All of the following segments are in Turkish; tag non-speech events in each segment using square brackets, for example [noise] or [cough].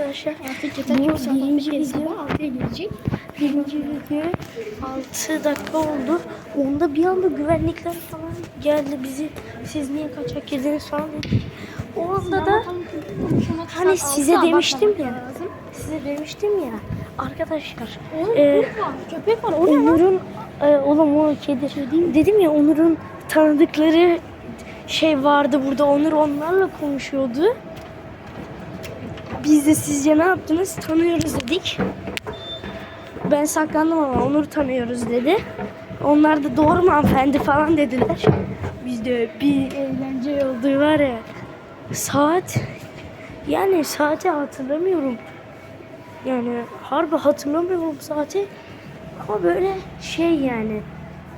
arkadaşlar. Artık yeter ki video. sabah 6'ya gelecek. Birinci video 6 dakika oldu. Onda bir anda güvenlikler falan geldi bizi. Siz niye kaçak girdiniz falan dedi. O anda da hani size demiştim ya. Size demiştim ya. Arkadaşlar. Oğlum e, köpek var. Köpek? Onur'un e, oğlum o kedi dedim ya Onur'un tanıdıkları şey vardı burada Onur onlarla konuşuyordu. Biz de sizce ne yaptınız? Tanıyoruz dedik. Ben saklandım ama Onur tanıyoruz dedi. Onlar da doğru mu hanımefendi falan dediler. Biz de bir eğlence oldu var ya. Saat yani saati hatırlamıyorum. Yani harbi hatırlamıyorum saati. Ama böyle şey yani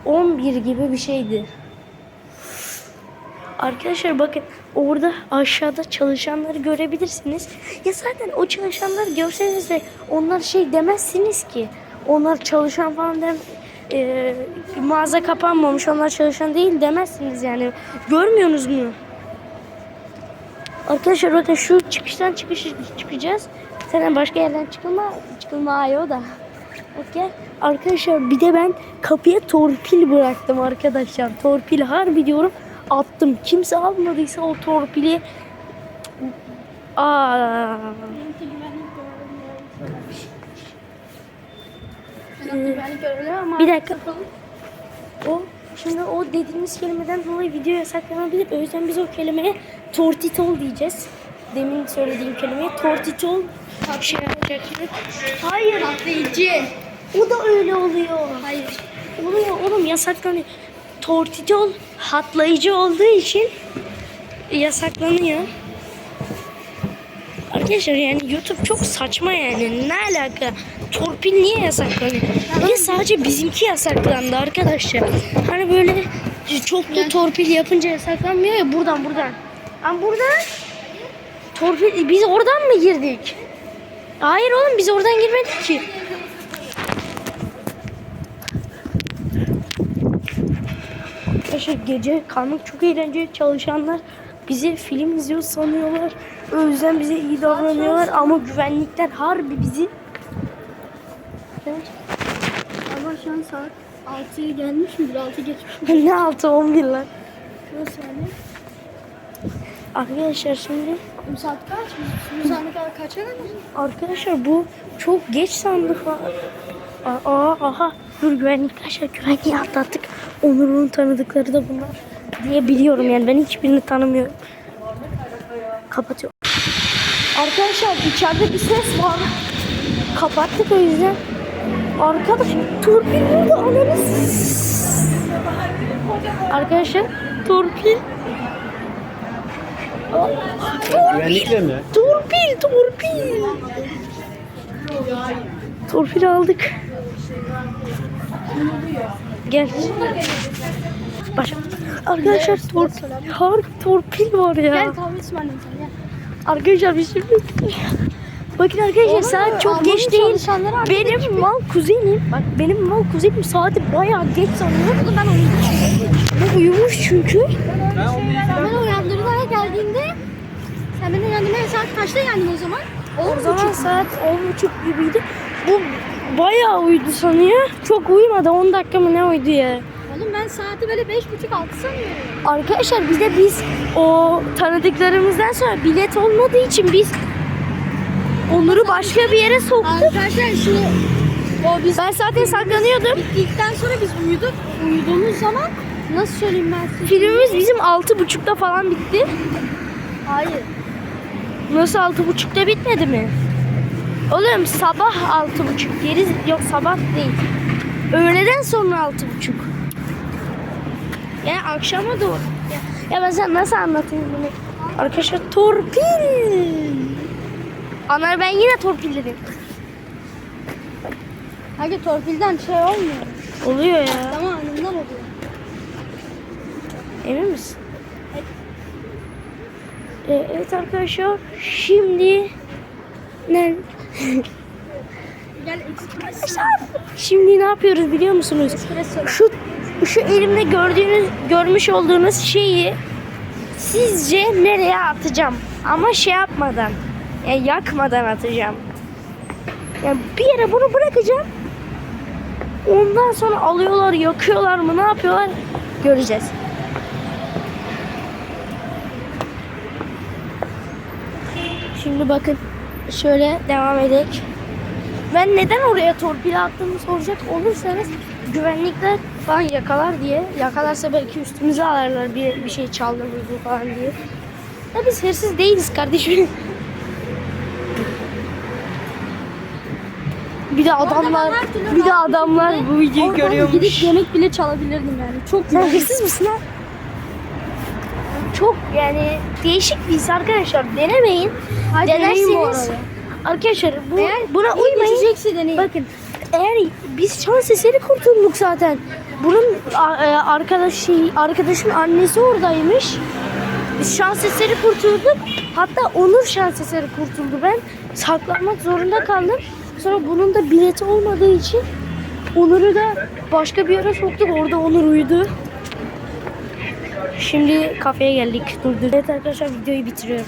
11 gibi bir şeydi. Arkadaşlar bakın orada aşağıda çalışanları görebilirsiniz. Ya zaten o çalışanları görseniz de onlar şey demezsiniz ki. Onlar çalışan falan dem e, mağaza kapanmamış onlar çalışan değil demezsiniz yani. Görmüyorsunuz mu? Arkadaşlar bakın şu çıkıştan çıkış çıkacağız. Sana başka yerden çıkılma çıkılmıyor da. Okey. Arkadaşlar bir de ben kapıya torpil bıraktım arkadaşlar. Torpil harbi diyorum attım. Kimse almadıysa o torpili Aa. Ama Bir dakika. O şimdi o dediğimiz kelimeden dolayı video yasaklanabilir. O yüzden biz o kelimeye tortitol diyeceğiz. Demin söylediğim kelimeye tortitol şey yapacaktık. Hayır. patlayıcı. O da öyle oluyor. Hayır. Oluyor oğlum yasaklanıyor. Tortitol hatlayıcı olduğu için yasaklanıyor. Arkadaşlar yani YouTube çok saçma yani. Ne alaka? Torpil niye yasaklanıyor? Niye sadece bizimki yasaklandı arkadaşlar? Hani böyle çoklu torpil yapınca yasaklanmıyor ya buradan buradan. Ama buradan torpil biz oradan mı girdik? Hayır oğlum biz oradan girmedik ki. Arkadaşlar gece kalmak çok eğlenceli çalışanlar bizi film izliyor sanıyorlar. O yüzden bize iyi davranıyorlar ama güvenlikler harbi bizi Evet. Ama şu an saat 6'ya gelmiş midir? 6 geçmiş mi? ne altı 11 lan. Şurası yani. Arkadaşlar şimdi Bu saat kaç? Bu saate kadar kaça kadar? arkadaşlar bu çok geç sandık var. Aa, aha dur güvenlik arkadaşlar güvenliği atlattık. Onur'un tanıdıkları da bunlar diye biliyorum yani ben hiçbirini tanımıyorum. Kapatıyorum. Arkadaşlar içeride bir ses var. Kapattık o yüzden. Arkadaş torpil burada ananız. Arkadaşlar torpil. Güvenlikle mi? Torpil, torpil. Torpil aldık. Gel. Başla. Arkadaşlar torpil, harbi torpil var ya. Gel kahve ısmarlayayım sana gel. Arkadaşlar bir şimdi. Bakın arkadaşlar saat çok Almanın geç değil. Benim mal kuzenim. Bak benim mal kuzenim saati bayağı geç sanıyor. Ben uyumuş. Ben uyumuş çünkü. Sen beni uyandırdığına geldiğinde sen beni uyandırmaya saat kaçta geldin o zaman? O zaman saat 10.30 gibiydi. Bu bayağı uyudu sanıyor. Çok uyumadı. 10 dakika mı ne uyudu ya? Oğlum ben saati böyle 5.30-6 sanıyorum. Arkadaşlar bir de biz o tanıdıklarımızdan sonra bilet olmadığı için biz Onur'u başka bir yere soktuk. Arkadaşlar şu o biz Ben zaten saklanıyordum. bittikten sonra biz uyuduk. Uyuduğumuz zaman nasıl söyleyeyim ben size? Filmimiz bizim 6.30'da falan bitti. Hayır. Nasıl 6.30'da bitmedi mi? Oğlum sabah 6.30 geri yok sabah değil. Öğleden sonra 6.30. Yani akşama doğru. Ya, ya ben sana nasıl anlatayım bunu? Arkadaşlar torpil. Ana ben yine torpil dedim. Hayır torpilden şey olmuyor. Oluyor ya. Ama anından oluyor. Emin misin? Ee, evet arkadaşlar şimdi ne? Ekspres. Şimdi ne yapıyoruz biliyor musunuz? Şu şu elimde gördüğünüz görmüş olduğunuz şeyi sizce nereye atacağım? Ama şey yapmadan. Yani yakmadan atacağım. Yani bir yere bunu bırakacağım. Ondan sonra alıyorlar, yakıyorlar mı, ne yapıyorlar göreceğiz. Şimdi bakın şöyle devam edelim. Ben neden oraya torpil attığımı soracak olursanız güvenlikler falan yakalar diye. Yakalarsa belki üstümüze alırlar bir, bir şey çaldığımızı falan diye. Ya biz hırsız değiliz kardeşim. [laughs] Bir de adamlar, bir de adamlar bu videoyu Oradan görüyormuş. Gidip yemek bile çalabilirdim yani. Çok Sen hırsız mısın lan? Çok yani değişik bir his arkadaşlar. Denemeyin. Hadi Denerseniz arkadaşlar bu Eğer buna uymayın. Bakın eğer biz şans eseri kurtulduk zaten. Bunun e, arkadaş şey, arkadaşın annesi oradaymış. Biz şans eseri kurtulduk. Hatta Onur şans eseri kurtuldu. Ben saklanmak zorunda kaldım. Sonra bunun da bileti olmadığı için Onur'u da başka bir yere soktuk. Orada Onur uyudu. Şimdi kafeye geldik. Dur dur. Evet arkadaşlar videoyu bitiriyorum.